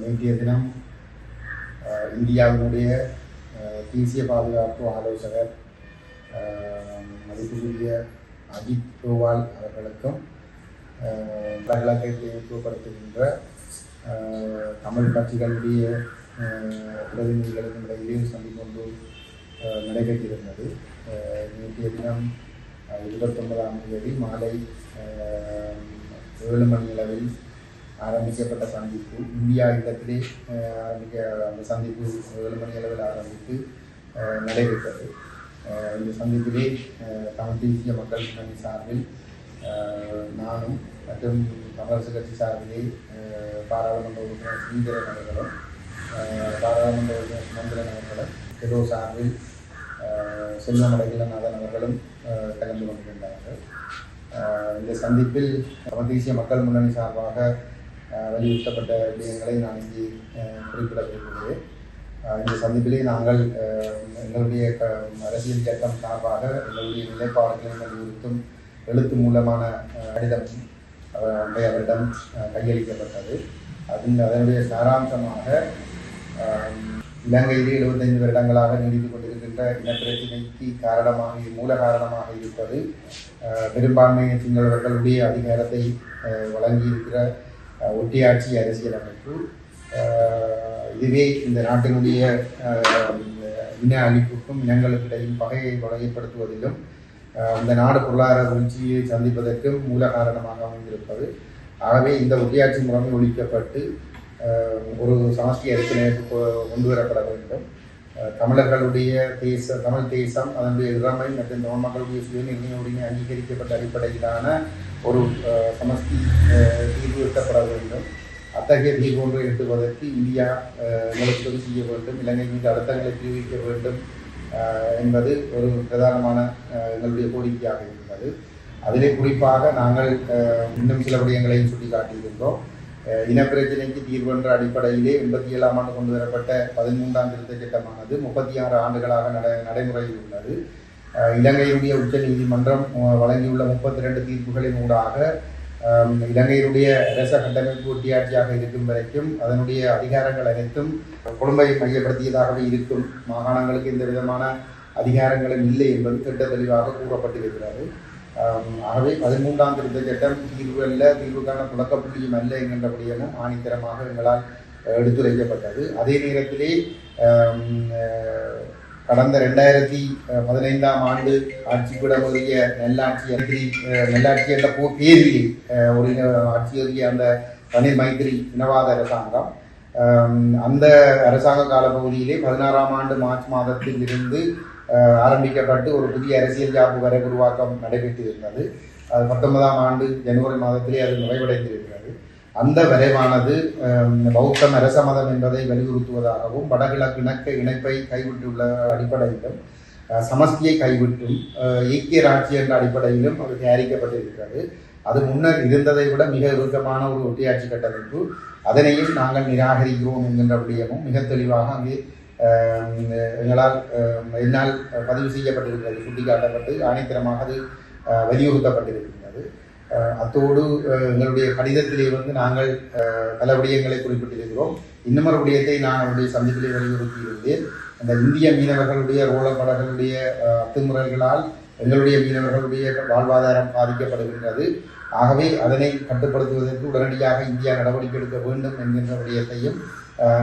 நேற்றைய தினம் இந்தியாவினுடைய தேசிய பாதுகாப்பு ஆலோசகர் மதிப்புக்குரிய அஜித் டோவால் அவர்களுக்கும் அஹ், வடகிழக்கை தமிழ் கட்சிகளுடைய பிரதிநிதிகளுக்கும் இடையிலே சந்திக்கொண்டு நடைபெற்றிருந்தது. நேற்றைய தினம் இருபத்தொன்பதாம் தேதி மாலை ஏழு மணி அளவில் ஆரம்பிக்கப்பட்ட சந்திப்பு. இந்தியா இடத்திலே ஆரம்பிக்க அந்த சந்திப்பு ஏழு மணி அளவில் ஆரம்பித்து நடைபெற்றது. இந்த சந்திப்பிலே தமிழ் தேசிய மக்கள் முன்னணி சார்பில் நானும் மற்றும் தமிழரசு கட்சி சார்பிலே பாராளுமன்ற உறுப்பினர் ஸ்ரீதரன் அவர்களும் பாராளுமன்ற உறுப்பினர் சுமந்திரன் அவர்களும் எதோ சார்பில் அஹ், அவர்களும் கலந்து கொண்டிருந்தார்கள். இந்த சந்திப்பில் தமிழ் தேசிய மக்கள் முன்னணி சார்பாக வலியுறுத்தப்பட்ட விடயங்களை நான் இங்கே குறிப்பிட விரும்புகிறேன் இந்த சந்திப்பிலே நாங்கள் எங்களுடைய க அரசியல் சட்டம் சார்பாக எங்களுடைய நிலைப்பாடுகளை வலியுறுத்தும் எழுத்து மூலமான கடிதம் அவர் அவரிடம் கையளிக்கப்பட்டது. அதன் அதனுடைய சாராம்சமாக இலங்கையிலே எழுபத்தைந்து வருடங்களாக நீடித்து கொண்டிருக்கின்ற இனப்பிரச்சினைக்கு காரணமாக மூல காரணமாக இருப்பது அஹ், பெரும்பான்மை சிங்களவர்களுடைய அதிகாரத்தை வழங்கியிருக்கிற ஒட்டியாட்சி அரசியல் அமைப்பு இதுவே இந்த நாட்டினுடைய இன அழிப்புக்கும் இனங்களுக்கிடையில் பகையை வகைப்படுத்துவதிலும் இந்த நாடு பொருளாதார வீழ்ச்சியை சந்திப்பதற்கும் மூல காரணமாக அமைந்திருப்பது. ஆகவே இந்த ஒட்டியாட்சி முறைமை ஒழிக்கப்பட்டு ஒரு சமஷ்டி அரசியலமைப்பு கொ- கொண்டு வரப்பட வேண்டும். தமிழர்களுடைய தேச தமிழ் தேசம் அதனுடைய இறமை மற்றும் தமிழ் மக்களுடைய சுயநிர்ணய உரிமை அங்கீகரிக்கப்பட்ட அடிப்படையிலான ஒரு சமஸ்தி தீர்வு எட்டப்பட வேண்டும். அத்தகைய தீர்வு ஒன்றை எட்டுவதற்கு இந்தியா அஹ், செய்ய வேண்டும். இலங்கை மீது அழுத்தங்களை தெரிவிக்க வேண்டும் என்பது ஒரு பிரதானமான எங்களுடைய கோரிக்கையாக இருந்தது. அதிலே குறிப்பாக நாங்கள் இன்னும் சில விடயங்களையும் சுட்டிக்காட்டியிருந்தோம். இனப்பிரச்சனைக்கு தீர்வு என்ற அடிப்படையிலே எண்பத்தி ஏழாம் ஆண்டு கொண்டு வரப்பட்ட பதிமூன்றாம் திருத்த சட்டமானது முப்பத்தி ஆறு ஆண்டுகளாக நட நடைமுறையில் உள்ளது. இலங்கையினுடைய உச்ச நீதிமன்றம் வழங்கியுள்ள முப்பத்தி ரெண்டு தீர்ப்புகளின் ஊடாக இலங்கையுடைய இலங்கையினுடைய அரச கட்டமைப்பு ஒட்டியாட்சியாக இருக்கும் வரைக்கும் அதனுடைய அதிகாரங்கள் அனைத்தும் கொழும்பை மையப்படுத்தியதாகவே இருக்கும். மாகாணங்களுக்கு எந்த விதமான அதிகாரங்களும் இல்லை என்பது திட்ட தெளிவாக கூறப்பட்டிருக்கிறது. ஆகவே பதிமூன்றாம் திருத்த சட்டம் தீர்வு அல்ல தீர்வுக்கான தொடக்க புள்ளியும் அல்ல என்கின்ற ஆணித்தரமாக எங்களால் எடுத்துரைக்கப்பட்டது. அதே நேரத்திலே கடந்த ரெண்டாயிரத்தி பதினைந்தாம் ஆண்டு ஆட்சிப்பிடமுடைய நெல்லாட்சி அன்றி நெல்லாட்சி என்ற போ தேர்வியை அஹ், ஒரு இன அந்த தனிர் மைத்திரி இனவாத அரசாங்கம். அந்த அரசாங்க காலப்பகுதியிலே பதினாறாம் ஆண்டு மார்ச் மாதத்தில் இருந்து ஆரம்பிக்கப்பட்டு ஒரு புதிய அரசியல் ஜாப்பு வரை உருவாக்கம் நடைபெற்றிருந்தது. அது பத்தொன்பதாம் ஆண்டு ஜனவரி மாதத்திலே அது நிறைவடைந்திருக்கிறது. அந்த வரைவானது பௌத்தம் அரச மதம் என்பதை வலியுறுத்துவதாகவும் வடகிழக்கு இணக்க இணைப்பை கைவிட்டுள்ள அடிப்படையிலும் சமஸ்தியை கைவிட்டும் ஈக்கிய ஐக்கிய ராட்சி என்ற அடிப்படையிலும் அது தயாரிக்கப்பட்டிருக்கிறது. அது முன்னர் இருந்ததை விட மிக இறுக்கமான ஒரு ஒட்டியாட்சி கட்டமைப்பு. அதனையும் நாங்கள் நிராகரிக்கிறோம் என்கின்ற விடயமும் மிக தெளிவாக அங்கே எங்களால் என்னால் பதிவு செய்யப்பட்டிருக்கிறது. சுட்டிக்காட்டப்பட்டு ஆணைத்தரமாக அது வலியுறுத்தப்பட்டிருக்கின்றது அத்தோடு எங்களுடைய கடிதத்திலே வந்து நாங்கள் பல விடயங்களை குறிப்பிட்டிருக்கிறோம். இன்னமொரு விடயத்தை நான் அவருடைய சந்திப்பிலே வலியுறுத்தியிருந்தேன். அந்த இந்திய மீனவர்களுடைய ரோலர் படகளுடைய அத்துமுறைகளால் எங்களுடைய மீனவர்களுடைய வாழ்வாதாரம் பாதிக்கப்படுகின்றது. ஆகவே அதனை கட்டுப்படுத்துவதற்கு உடனடியாக இந்தியா நடவடிக்கை எடுக்க வேண்டும் என்கின்ற விடயத்தையும்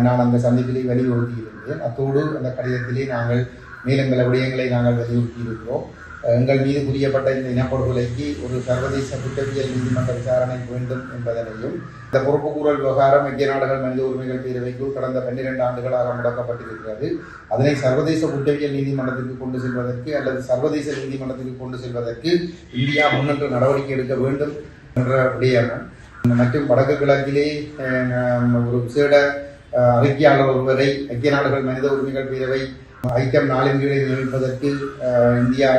நான் அந்த சந்திப்பிலே வலியுறுத்தியிருந்தேன். அத்தோடு அந்த கடிதத்திலே நாங்கள் மேலும் பல விடயங்களை நாங்கள் வலியுறுத்தியிருக்கிறோம். எங்கள் மீது புரியப்பட்ட இந்த இனப்படுகொலைக்கு ஒரு சர்வதேச குற்றவியல் நீதிமன்ற விசாரணை வேண்டும் என்பதனையும் இந்த பொறுப்புக்கூறல் விவகாரம் ஐக்கிய நாடுகள் மனித உரிமைகள் பேரவைக்குள் கடந்த பன்னிரண்டு ஆண்டுகளாக முடக்கப்பட்டிருக்கிறது. அதனை சர்வதேச குற்றவியல் நீதிமன்றத்திற்கு கொண்டு செல்வதற்கு அல்லது சர்வதேச நீதிமன்றத்திற்கு கொண்டு செல்வதற்கு இந்தியா முன்னின்று நடவடிக்கை எடுக்க வேண்டும் என்ற மற்றும் வடக்கு கிழக்கிலே ஒரு விசேட அறிக்கையாளர் ஒருவரை ஐக்கிய நாடுகள் மனித உரிமைகள் பேரவை ஐக்கியம் நாளின் கீழே இந்தியா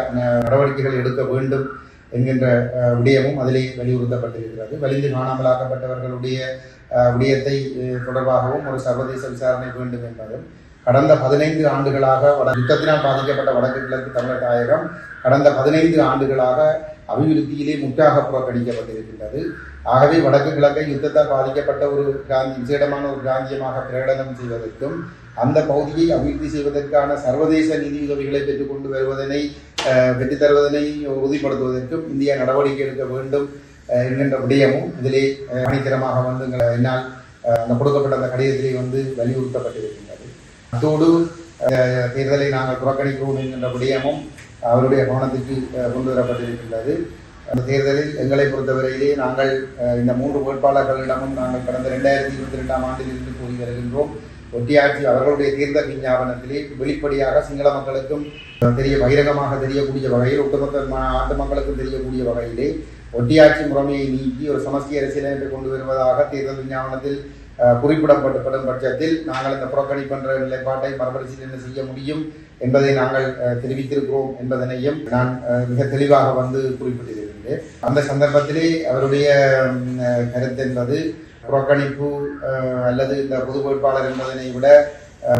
நடவடிக்கைகள் எடுக்க வேண்டும் என்கின்ற விடயமும் அதிலே வலியுறுத்தப்பட்டிருக்கிறது. வலிந்து காணாமலாக்கப்பட்டவர்களுடைய விடயத்தை தொடர்பாகவும் ஒரு சர்வதேச விசாரணை வேண்டும் என்பதும் கடந்த பதினைந்து ஆண்டுகளாக வட யுத்தத்தினால் பாதிக்கப்பட்ட வடக்கு கிழக்கு தமிழர் தாயகம் கடந்த பதினைந்து ஆண்டுகளாக அபிவிருத்தியிலே முற்றாக புறக்கணிக்கப்பட்டிருக்கின்றது ஆகவே வடக்கு கிழக்கை யுத்தத்தால் பாதிக்கப்பட்ட ஒரு பிராந்தி விசேடமான ஒரு பிராந்தியமாக பிரகடனம் செய்வதற்கும் அந்த பகுதியை அபிவிருத்தி செய்வதற்கான சர்வதேச நிதியுதவிகளை பெற்றுக்கொண்டு வருவதனை பெற்றுத்தருவதனை தருவதனை உறுதிப்படுத்துவதற்கும் இந்தியா நடவடிக்கை எடுக்க வேண்டும் என்கின்ற விடயமும் இதிலே அஹ், அணித்தரமாக வந்து என்னால் அந்த கொடுக்கப்பட்ட அந்த கடிதத்திலே வந்து வலியுறுத்தப்பட்டிருக்கின்றது. அத்தோடு தேர்தலை நாங்கள் புறக்கணிக்கிறோம் என்கின்ற விடயமும் அவருடைய கவனத்துக்கு கொண்டு வரப்பட்டிருக்கின்றது. அந்த தேர்தலில் எங்களை பொறுத்தவரையிலே நாங்கள் இந்த மூன்று வேட்பாளர்களிடமும் நாங்கள் கடந்த ரெண்டாயிரத்தி இருபத்தி ரெண்டாம் ஆண்டிலிருந்து கூறி வருகின்றோம். ஒட்டியாட்சி அவர்களுடைய தேர்தல் விஞ்ஞாபனத்திலே வெளிப்படையாக சிங்கள மக்களுக்கும் தெரிய பகிரங்கமாக தெரியக்கூடிய வகையில் ஒட்டுமொத்த ஆண்டு மக்களுக்கும் தெரியக்கூடிய வகையிலே ஒட்டியாட்சி முறைமையை நீக்கி ஒரு சமஸ்தி அரசியலமைப்பை கொண்டு வருவதாக தேர்தல் விஞ்ஞாபனத்தில் குறிப்பிடப்பட்டுப்படும் பட்சத்தில் நாங்கள் இந்த புறக்கணிப்பு என்ற நிலைப்பாட்டை மறுபரிசீலனை செய்ய முடியும். என்பதை நாங்கள் தெரிவித்திருக்கிறோம் என்பதனையும் நான் மிக தெளிவாக வந்து குறிப்பிட்டிருக்கின்றேன் அந்த சந்தர்ப்பத்திலே அவருடைய கருத்து என்பது புறக்கணிப்பு அல்லது இந்த பொது வேட்பாளர் என்பதனை விட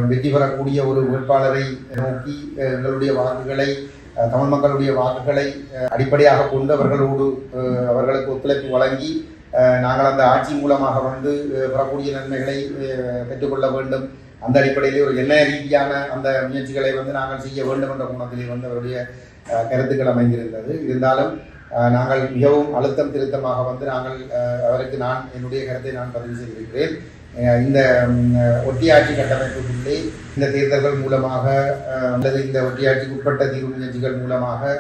வெற்றி பெறக்கூடிய ஒரு வேட்பாளரை நோக்கி எங்களுடைய வாக்குகளை தமிழ் மக்களுடைய வாக்குகளை அடிப்படையாக கொண்டு அவர்களோடு அவர்களுக்கு ஒத்துழைப்பு வழங்கி நாங்கள் அந்த ஆட்சி மூலமாக வந்து வரக்கூடிய பெறக்கூடிய நன்மைகளை பெற்றுக்கொள்ள வேண்டும். அந்த அடிப்படையிலே ஒரு என்ன ரீதியான அந்த முயற்சிகளை வந்து நாங்கள் செய்ய வேண்டும் என்ற குணத்திலே வந்து அவருடைய கருத்துக்கள் அமைந்திருந்தது. இருந்தாலும் நாங்கள் மிகவும் அழுத்தம் திருத்தமாக வந்து நாங்கள் அவருக்கு நான் என்னுடைய கருத்தை நான் பதிவு செய்திருக்கிறேன். இந்த ஒட்டியாட்சி கட்டமைப்புக்குள்ளே இந்த தேர்தல்கள் மூலமாக அல்லது இந்த ஒட்டியாட்சிக்கு உட்பட்ட தீர்வு முயற்சிகள் மூலமாக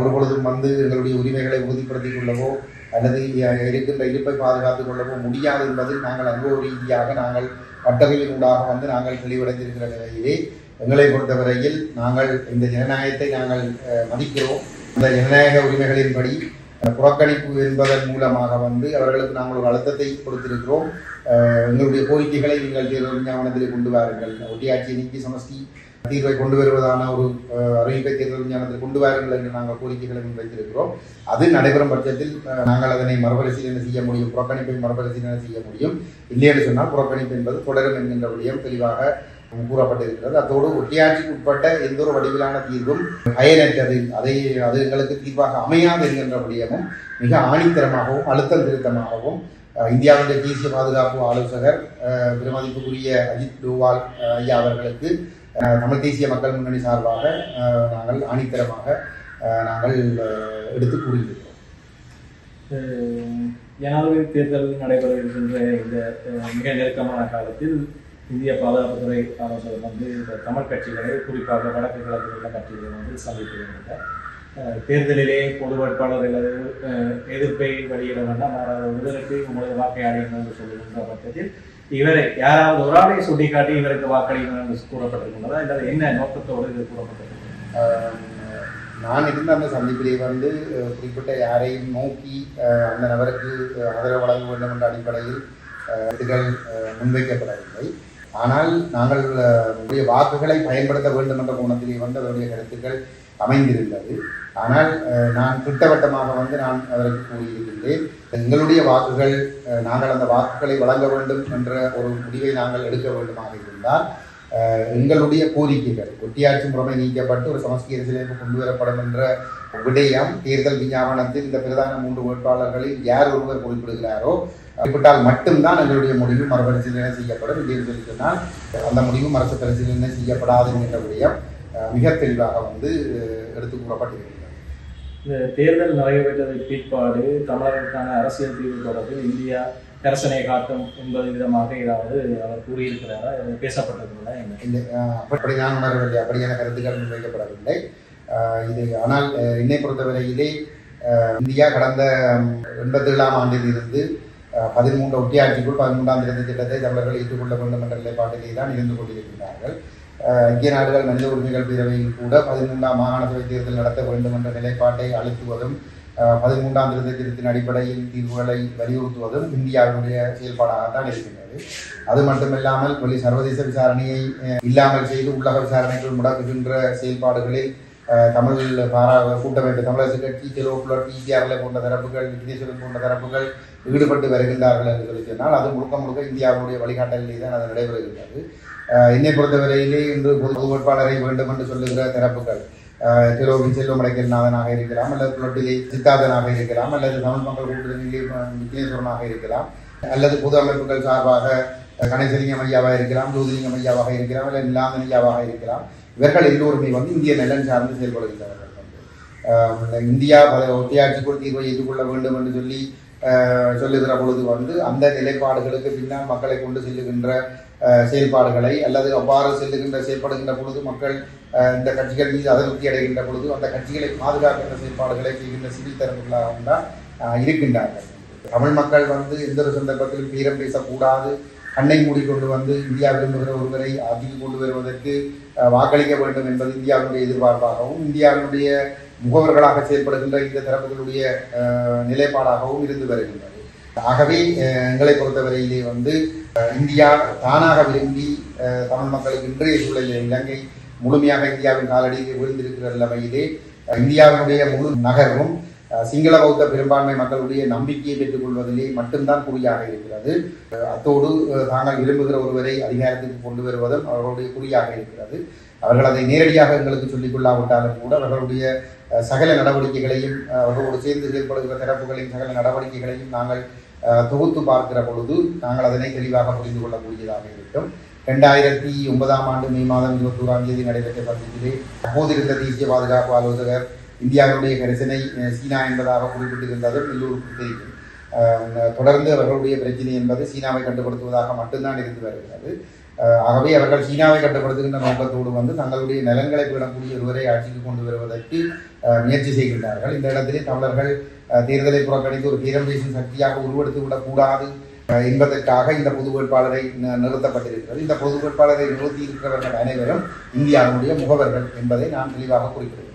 ஒரு பொழுதும் வந்து எங்களுடைய உரிமைகளை உறுதிப்படுத்திக் கொள்ளவோ அல்லது இருக்கின்ற இருப்பை பாதுகாத்துக் கொள்ளவும் முடியாது என்பதில் நாங்கள் அனுபவ ரீதியாக நாங்கள் பட்டறையினூடாக வந்து நாங்கள் தெளிவடைந்திருக்கிற நிலையிலே எங்களை பொறுத்தவரையில் நாங்கள் இந்த ஜனநாயகத்தை நாங்கள் மதிக்கிறோம். அந்த ஜனநாயக உரிமைகளின்படி புறக்கணிப்பு என்பதன் மூலமாக வந்து அவர்களுக்கு நாங்கள் ஒரு அழுத்தத்தை கொடுத்திருக்கிறோம். எங்களுடைய கோரிக்கைகளை நீங்கள் தேர்தல் விஞ்ஞாபனத்தில் கொண்டு வாருங்கள். ஒட்டியாட்சி நீக்கி சமஸ்தி தீர்வை கொண்டு வருவதான ஒரு அறிவிப்பை தேர்தல் விஞ்ஞானத்தில் கொண்டு வாருங்கள் என்று நாங்கள் கோரிக்கைகளை முன்வைத்திருக்கிறோம் அது நடைபெறும் பட்சத்தில் நாங்கள் அதனை மறுபரிசீலனை செய்ய முடியும் புறக்கணிப்பை மறுபரிசீலனை செய்ய முடியும். இல்லை என்று சொன்னால் புறக்கணிப்பு என்பது தொடரும் என்கின்ற விடயம் தெளிவாக கூறப்பட்டிருக்கிறது. அத்தோடு ஒட்டியாட்சிக்கு உட்பட்ட எந்த ஒரு வடிவிலான தீர்வும் பயனற்றது அதை அது எங்களுக்கு தீர்வாக அமையாது என்கின்ற விடயமும் மிக ஆணித்தரமாகவும் அழுத்தம் திருத்தமாகவும் இந்தியாவின் தேசிய பாதுகாப்பு ஆலோசகர் பிரமதிப்புக்குரிய பெருமதிப்புக்குரிய அஜித் டோவால் ஐயா அவர்களுக்கு தமிழ் தேசிய மக்கள் முன்னணி சார்பாக நாங்கள் ஆணித்தரமாக நாங்கள் எடுத்து கூறியிருக்கிறோம். ஜனாதிபதி தேர்தல் நடைபெற இருக்கின்ற இந்த மிக நெருக்கமான காலத்தில் இந்திய பாதுகாப்புத்துறை ஆலோசகர் வந்து இந்த தமிழ் கட்சிகளை குறிப்பாக வடக்கு கிழக்கு உள்ள கட்சிகளை வந்து சந்தித்து வருகின்ற தேர்தலிலே பொது வேட்பாளர் அல்லது எதிர்ப்பை வெளியிட வேண்டாம் மாறாத விடுதலைக்கு உங்களது அடையணும் என்று சொல்லுகின்ற பட்சத்தில் இவரை யாராவது ஒரு ஆளை சுட்டிக்காட்டி இவருக்கு வாக்களிக்கணும் என்று கூறப்பட்டிருக்கின்றதா? இல்லை என்ன நோக்கத்தோடு இது கூறப்பட்டிருக்கிறது நான் இருந்த அந்த சந்திப்பிலே வந்து குறிப்பிட்ட யாரையும் நோக்கி அந்த நபருக்கு ஆதரவு வழங்க வேண்டும் என்ற அடிப்படையில் இதுகள் முன்வைக்கப்படவில்லை. ஆனால் நாங்கள் வாக்குகளை பயன்படுத்த வேண்டும் என்ற கோணத்திலே வந்து அவருடைய கருத்துக்கள் அமைந்திருந்தது. ஆனால் நான் திட்டவட்டமாக வந்து நான் அதற்கு கூறியிருக்கின்றேன். எங்களுடைய வாக்குகள் நாங்கள் அந்த வாக்குகளை வழங்க வேண்டும் என்ற ஒரு முடிவை நாங்கள் எடுக்க வேண்டுமாக இருந்தால் எங்களுடைய கோரிக்கைகள் ஒட்டியாட்சி முறைமை நீக்கப்பட்டு ஒரு சமஸ்கிய அரசியலமைப்பு கொண்டு வரப்படும் என்ற விடயம் தேர்தல் விஞ்ஞாபனத்தில் இந்த பிரதான மூன்று வேட்பாளர்களில் யார் ஒருவர் குறிப்பிடுகிறாரோ குறிப்பிட்டால் மட்டும்தான் எங்களுடைய முடிவு மறுபரிசீலனை செய்யப்படும். இல்லை என்று சொன்னால் அந்த முடிவு மறுத்து பரிசீலனை செய்யப்படாது என்ற விடயம். மிக தெளிவாக வந்து எடுத்து கூறப்பட்டிருக்கிறது. இந்த தேர்தல் நிறைவேற்றதை பிற்பாடு தமிழர்களுக்கான அரசியல் தீர்வு தொடர்பில் இந்தியா கரசனை காட்டும் என்பது விதமாக ஏதாவது அவர் கூறியிருக்கிறாரா? பேசப்பட்டிருக்கிறதா என்ன? அப்படி நான் உணரவில்லை. அப்படியான கருத்துக்கள் முன்வைக்கப்படவில்லை. இது ஆனால் என்னை பொறுத்தவரையிலே இந்தியா கடந்த எண்பத்தி ஏழாம் ஆண்டில் இருந்து பதிமூன்று ஒட்டியாட்சிக்குள் பதிமூன்றாம் திருத்த திட்டத்தை தமிழர்கள் ஏற்றுக்கொள்ள வேண்டும் என்ற நிலைப்பாட்டிலே தான் இருந்து கொண்டிருக்கிறார்கள் ஐக்கிய நாடுகள் மனித உரிமைகள் பேரவையில் கூட பதிமூன்றாம் மாகாண சபை தேர்தல் நடத்த வேண்டும் என்ற நிலைப்பாட்டை அழுத்துவதும் அஹ், பதிமூன்றாம் திருத்த திருத்தின் அடிப்படையில் தீர்வுகளை வலியுறுத்துவதும் இந்தியாவினுடைய செயல்பாடாகத்தான் இருக்கின்றது. அது மட்டுமில்லாமல் வெளி சர்வதேச விசாரணையை இல்லாமல் செய்து உள்ளக விசாரணைகள் முடக்குகின்ற செயல்பாடுகளில் தமிழ் பாரா கூட்டமைப்பு தமிழரசு கட்சி செலவுக்குள்ள டிசிஆர்ல போன்ற தரப்புகள் விக்னேஸ்வரன் போன்ற தரப்புகள் ஈடுபட்டு வருகின்றார்கள் என்று சொல்லி சொன்னால் அது முழுக்க முழுக்க இந்தியாவுடைய வழிகாட்டலிலே தான் அது நடைபெறுகின்றது என்னை பொறுத்தவரையிலே இன்று பொது வேட்பாளரை வேண்டும் என்று சொல்லுகிற தரப்புகள் அஹ், திரு இருக்கலாம் அல்லது புலட்டிலே சித்தார்த்தனாக இருக்கலாம் அல்லது தமிழ் மக்கள் கூட்டணியிலே விக்னேஸ்வரனாக இருக்கலாம் அல்லது பொது அமைப்புகள் சார்பாக கணேசலிங்கம் ஐயாவாக இருக்கலாம் ஜோதிலிங்கம் ஐயாவாக இருக்கலாம் இல்லை நிலாந்தன் ஐயாவாக இருக்கலாம். இவர்கள் எல்லோருமே வந்து இந்திய நலன் சார்ந்து செயல்படுகின்றவர்கள் வந்து இந்தியா பல ஒற்றையாட்சிக்குள் தீர்வை எதிர்கொள்ள வேண்டும் என்று சொல்லி சொல்லுகிற பொழுது வந்து அந்த நிலைப்பாடுகளுக்கு பின்னால் மக்களை கொண்டு செல்லுகின்ற செயல்பாடுகளை அல்லது அவ்வாறு செல்லுகின்ற செயல்படுகின்ற பொழுது மக்கள் இந்த கட்சிகள் மீது அதிருப்தி அடைகின்ற பொழுது அந்த கட்சிகளை பாதுகாக்கின்ற செயல்பாடுகளை செய்கின்ற சிவில் தரப்புகளாகவும் தான் இருக்கின்றார்கள். தமிழ் மக்கள் வந்து எந்த ஒரு சந்தர்ப்பத்திலும் வீரம் பேசக்கூடாது. கண்ணை மூடிக்கொண்டு வந்து இந்தியா விரும்புகிற ஒருவரை ஆட்சிக்கு கொண்டு வருவதற்கு வாக்களிக்க வேண்டும் என்பது இந்தியாவினுடைய எதிர்பார்ப்பாகவும் இந்தியாவினுடைய முகவர்களாக செயல்படுகின்ற இந்த தரப்புகளுடைய நிலைப்பாடாகவும் இருந்து வருகின்றது. ஆகவே எங்களை பொறுத்தவரையிலே வந்து இந்தியா தானாக விரும்பி தமிழ் மக்களுக்கு இன்றைய சூழலில் இலங்கை முழுமையாக இந்தியாவின் காலடியில் விழுந்திருக்கிற நிலைமையிலே இந்தியாவினுடைய முழு நகர்வும் சிங்கள பௌத்த பெரும்பான்மை மக்களுடைய நம்பிக்கையை பெற்றுக் கொள்வதிலே மட்டும்தான் குறியாக இருக்கிறது. அத்தோடு தாங்கள் விரும்புகிற ஒருவரை அதிகாரத்துக்கு கொண்டு வருவதும் அவர்களுடைய குறியாக இருக்கிறது. அவர்கள் அதை நேரடியாக எங்களுக்கு சொல்லிக் கொள்ளாவிட்டாலும் கூட அவர்களுடைய சகல நடவடிக்கைகளையும் அவர்களோடு சேர்ந்து செயல்படுகிற தரப்புகளின் சகல நடவடிக்கைகளையும் நாங்கள் தொகுத்து பார்க்கிற பொழுது நாங்கள் அதனை தெளிவாக புரிந்து கொள்ளக்கூடியதாக இருக்கும். ரெண்டாயிரத்தி ஒன்பதாம் ஆண்டு மே மாதம் இருபத்தோராம் தேதி நடைபெற்ற பகுதியிலே அப்போது இருந்த தேசிய பாதுகாப்பு ஆலோசகர் இந்தியாவினுடைய கரிசனை சீனா என்பதாக குறிப்பிட்டிருந்ததும் எல்லோருக்கும் தெரியும் தொடர்ந்து அவர்களுடைய பிரச்சனை என்பது சீனாவை கட்டுப்படுத்துவதாக மட்டும்தான் இருந்து வருகிறது. ஆகவே அவர்கள் சீனாவை கட்டுப்படுத்துகின்ற நோக்கத்தோடு வந்து தங்களுடைய நலன்களை பெறக்கூடிய ஒருவரை ஆட்சிக்கு கொண்டு வருவதற்கு முயற்சி செய்கின்றார்கள். இந்த இடத்திலே தமிழர்கள் தேர்தலை புறக்கணித்து ஒரு பேரம் பேசும் சக்தியாக உருவெடுத்து விடக்கூடாது என்பதற்காக இந்த பொது வேட்பாளரை நிறுத்தப்பட்டிருக்கிறது. இந்த பொது வேட்பாளரை நிறுத்தி இருக்கிறவர்கள் அனைவரும் இந்தியாவுடைய முகவர்கள் என்பதை நான் தெளிவாக குறிப்பிடுகிறேன்.